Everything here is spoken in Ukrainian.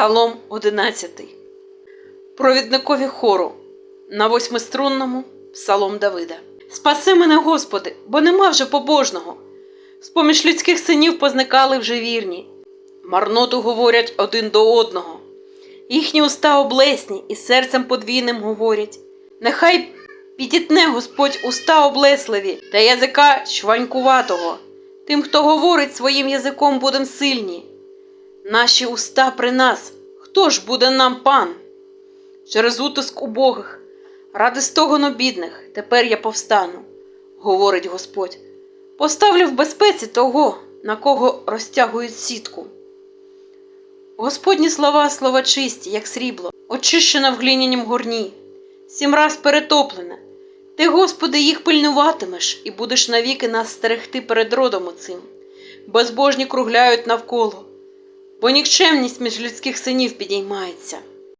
Псалом 11. Провідникові хору на восьмиструнному Псалом Давида. Спаси мене, Господи, бо нема вже побожного. З-поміж людських синів позникали вже вірні. Марноту говорять один до одного. Їхні уста облесні і серцем подвійним говорять. Нехай підітне Господь уста облесливі та язика чванькуватого. Тим, хто говорить своїм язиком, будем сильні. Наші уста при нас, хто ж буде нам пан? Через утиск убогих, ради стогону бідних, тепер я повстану, говорить Господь. Поставлю в безпеці того, на кого розтягують сітку. Господні слова слова чисті, як срібло, очищена в глинянім горні, сім раз перетоплене. Ти, Господи, їх пильнуватимеш і будеш навіки нас стерегти перед родом оцим. Безбожні кругляють навколо, бо нікчемність між людських синів підіймається.